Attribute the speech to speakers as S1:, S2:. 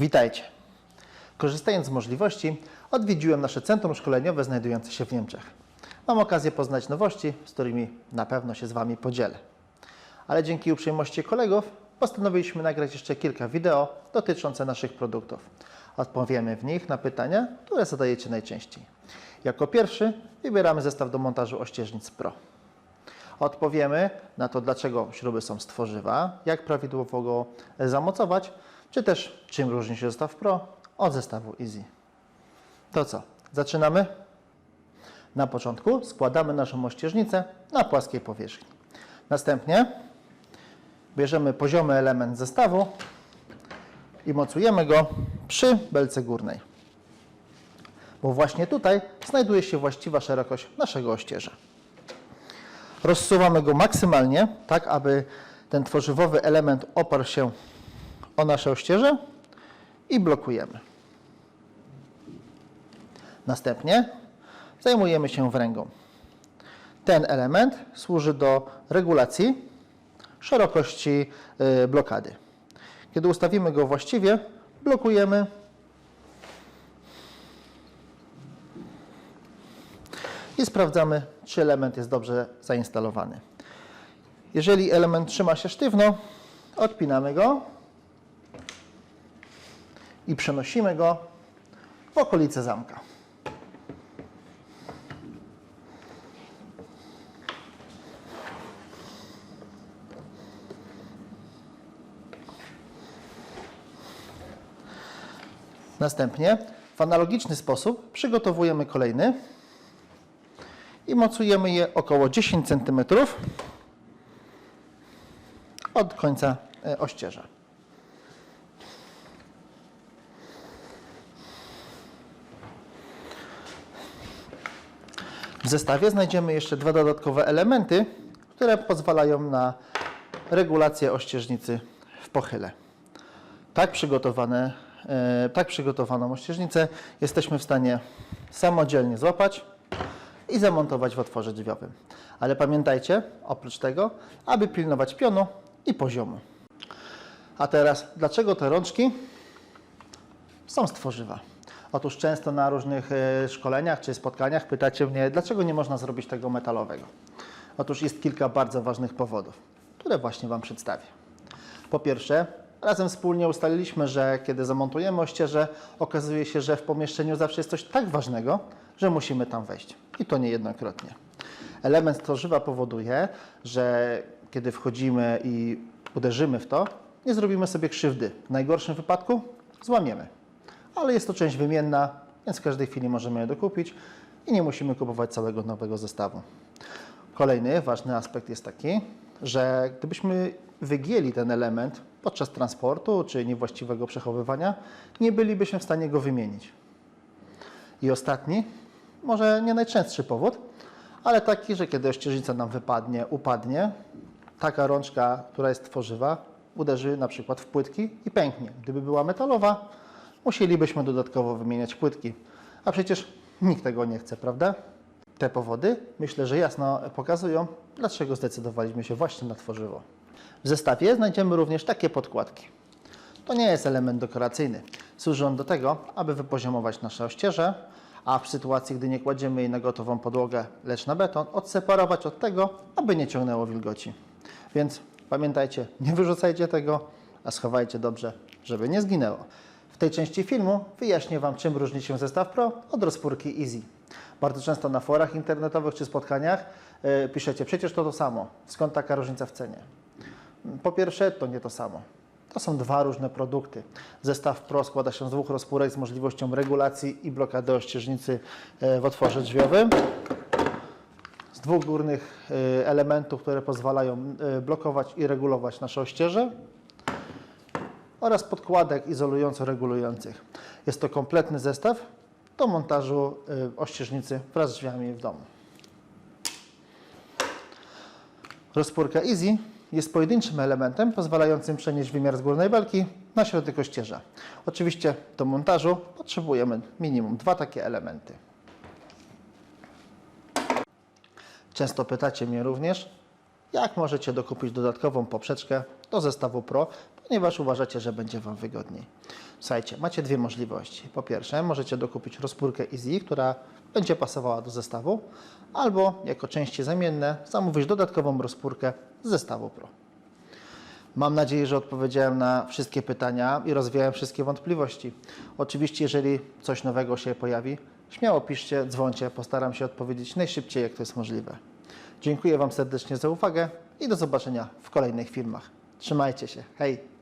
S1: Witajcie. Korzystając z możliwości, odwiedziłem nasze centrum szkoleniowe znajdujące się w Niemczech. Mam okazję poznać nowości, z którymi na pewno się z Wami podzielę. Ale dzięki uprzejmości kolegów postanowiliśmy nagrać jeszcze kilka wideo dotyczące naszych produktów. Odpowiemy w nich na pytania, które zadajecie najczęściej. Jako pierwszy wybieramy zestaw do montażu ościeżnic Pro. Odpowiemy na to, dlaczego śruby są z tworzywa, jak prawidłowo go zamocować, czy też czym różni się zestaw Pro od zestawu Easy. To co, zaczynamy? Na początku składamy naszą ościeżnicę na płaskiej powierzchni. Następnie bierzemy poziomy element zestawu i mocujemy go przy belce górnej. Bo właśnie tutaj znajduje się właściwa szerokość naszego ościeża. Rozsuwamy go maksymalnie, tak aby ten tworzywowy element oparł się o nasze ościeże i blokujemy. Następnie zajmujemy się wręgą. Ten element służy do regulacji szerokości y, blokady. Kiedy ustawimy go właściwie, blokujemy i sprawdzamy, czy element jest dobrze zainstalowany. Jeżeli element trzyma się sztywno, odpinamy go i przenosimy go w okolice zamka. Następnie w analogiczny sposób przygotowujemy kolejny i mocujemy je około 10 cm od końca e, ościeża. W zestawie znajdziemy jeszcze dwa dodatkowe elementy, które pozwalają na regulację ościeżnicy w pochyle. Tak, przygotowane, e, tak przygotowaną ościeżnicę jesteśmy w stanie samodzielnie złapać i zamontować w otworze drzwiowym. Ale pamiętajcie, oprócz tego, aby pilnować pionu i poziomu. A teraz, dlaczego te rączki są z tworzywa? Otóż często na różnych e, szkoleniach czy spotkaniach pytacie mnie, dlaczego nie można zrobić tego metalowego? Otóż jest kilka bardzo ważnych powodów, które właśnie Wam przedstawię. Po pierwsze, razem wspólnie ustaliliśmy, że kiedy zamontujemy ościeże, okazuje się, że w pomieszczeniu zawsze jest coś tak ważnego, że musimy tam wejść. I to niejednokrotnie. Element tworzywa powoduje, że kiedy wchodzimy i uderzymy w to, nie zrobimy sobie krzywdy. W najgorszym wypadku złamiemy. Ale jest to część wymienna, więc w każdej chwili możemy je dokupić i nie musimy kupować całego nowego zestawu. Kolejny ważny aspekt jest taki, że gdybyśmy wygięli ten element podczas transportu czy niewłaściwego przechowywania, nie bylibyśmy w stanie go wymienić. I ostatni, może nie najczęstszy powód, ale taki, że kiedy ościeżnica nam wypadnie, upadnie, taka rączka, która jest tworzywa, uderzy na przykład w płytki i pęknie. Gdyby była metalowa, musielibyśmy dodatkowo wymieniać płytki. A przecież nikt tego nie chce, prawda? Te powody myślę, że jasno pokazują, dlaczego zdecydowaliśmy się właśnie na tworzywo. W zestawie znajdziemy również takie podkładki. To nie jest element dekoracyjny. Służy on do tego, aby wypoziomować nasze ościeże, a w sytuacji, gdy nie kładziemy jej na gotową podłogę, lecz na beton, odseparować od tego, aby nie ciągnęło wilgoci. Więc pamiętajcie, nie wyrzucajcie tego, a schowajcie dobrze, żeby nie zginęło. W tej części filmu wyjaśnię Wam, czym różni się zestaw Pro od rozpórki Easy. Bardzo często na forach internetowych czy spotkaniach yy, piszecie, przecież to to samo. Skąd taka różnica w cenie? Po pierwsze, to nie to samo. To są dwa różne produkty. Zestaw Pro składa się z dwóch rozpórek z możliwością regulacji i blokady ościeżnicy e, w otworze drzwiowym. Z dwóch górnych e, elementów, które pozwalają blokować i regulować nasze ościeże oraz podkładek izolująco-regulujących. Jest to kompletny zestaw do montażu ościeżnicy wraz z drzwiami w domu. Rozpórka Easy jest pojedynczym elementem pozwalającym przenieść wymiar z górnej belki na środek ościeża. Oczywiście do montażu potrzebujemy minimum dwa takie elementy. Często pytacie mnie również, jak możecie dokupić dodatkową poprzeczkę do zestawu Pro, ponieważ uważacie, że będzie Wam wygodniej. Słuchajcie, macie dwie możliwości. Po pierwsze, możecie dokupić rozpórkę Easy, która będzie pasowała do zestawu, albo jako części zamienne zamówić dodatkową rozpórkę z zestawu Pro. Mam nadzieję, że odpowiedziałem na wszystkie pytania i rozwiałem wszystkie wątpliwości. Oczywiście, jeżeli coś nowego się pojawi, śmiało piszcie, dzwońcie, postaram się odpowiedzieć najszybciej, jak to jest możliwe. Dziękuję Wam serdecznie za uwagę i do zobaczenia w kolejnych filmach. Trzymajcie się. Hej!